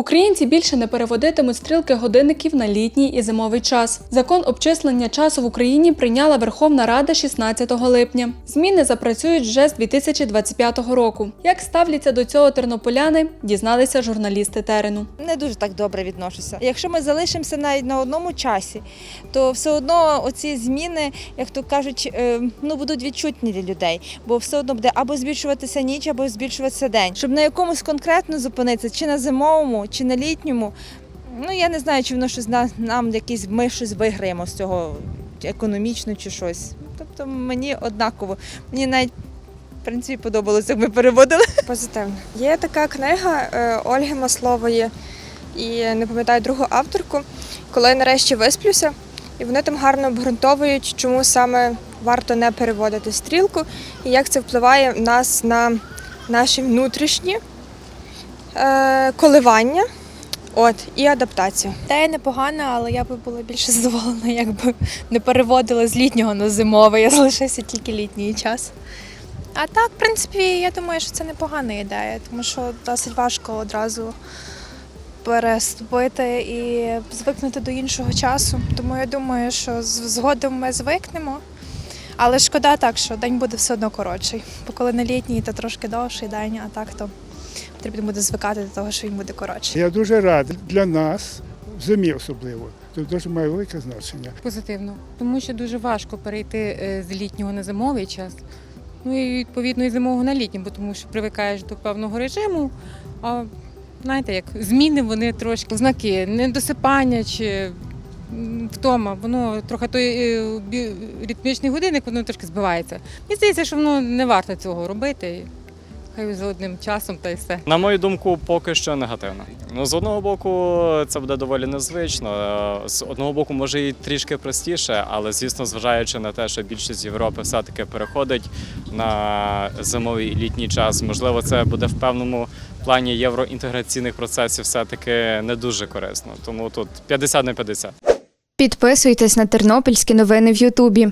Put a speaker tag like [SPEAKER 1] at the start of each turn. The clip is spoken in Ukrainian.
[SPEAKER 1] Українці більше не переводитимуть стрілки годинників на літній і зимовий час. Закон обчислення часу в Україні прийняла Верховна Рада 16 липня. Зміни запрацюють вже з 2025 року. Як ставляться до цього тернополяни, дізналися журналісти терену.
[SPEAKER 2] не дуже так добре відношуся. Якщо ми залишимося навіть на одному часі, то все одно оці зміни, як то кажуть, е, ну будуть відчутні для людей, бо все одно буде або збільшуватися ніч, або збільшуватися день. Щоб на якомусь конкретно зупинитися, чи на зимовому, чи на літньому. Ну я не знаю, чи воно щось на- нам якісь ми щось виграємо з цього економічно чи щось. Тобто мені однаково. Мені навіть в принципі подобалося, як ми переводили.
[SPEAKER 3] Позитивно. Є така книга е, Ольги Маслової і не пам'ятаю другу авторку, коли я нарешті висплюся, і вони там гарно обґрунтовують, чому саме варто не переводити стрілку і як це впливає в нас на наші внутрішні коливання от, і адаптацію.
[SPEAKER 4] Ідея непогана, але я би була більше задоволена, якби не переводила з літнього на зимовий, а залишився тільки літній час. А так, в принципі, я думаю, що це непогана ідея, тому що досить важко одразу переступити і звикнути до іншого часу. Тому я думаю, що згодом ми звикнемо. Але шкода так, що день буде все одно коротший. Бо коли на літній, то трошки довший день, а так то потрібно буде звикати до того, що він буде коротший.
[SPEAKER 5] Я дуже радий для нас, в зимі особливо. Це дуже має велике значення.
[SPEAKER 6] Позитивно, тому що дуже важко перейти е, з літнього на зимовий час. Ну і відповідно і зимового на літній, бо тому що привикаєш до певного режиму. А знаєте, як зміни вони трошки знаки недосипання чи втома, воно трохи той е, ритмічний годинник, воно трошки збивається. Мені здається, що воно не варто цього робити. Хай за одним часом та й все.
[SPEAKER 7] На мою думку, поки що негативно. Ну, з одного боку, це буде доволі незвично. З одного боку, може і трішки простіше, але звісно, зважаючи на те, що більшість Європи все-таки переходить на зимовий і літній час, можливо, це буде в певному плані євроінтеграційних процесів все-таки не дуже корисно. Тому тут 50 на 50.
[SPEAKER 8] Підписуйтесь на тернопільські новини в Ютубі.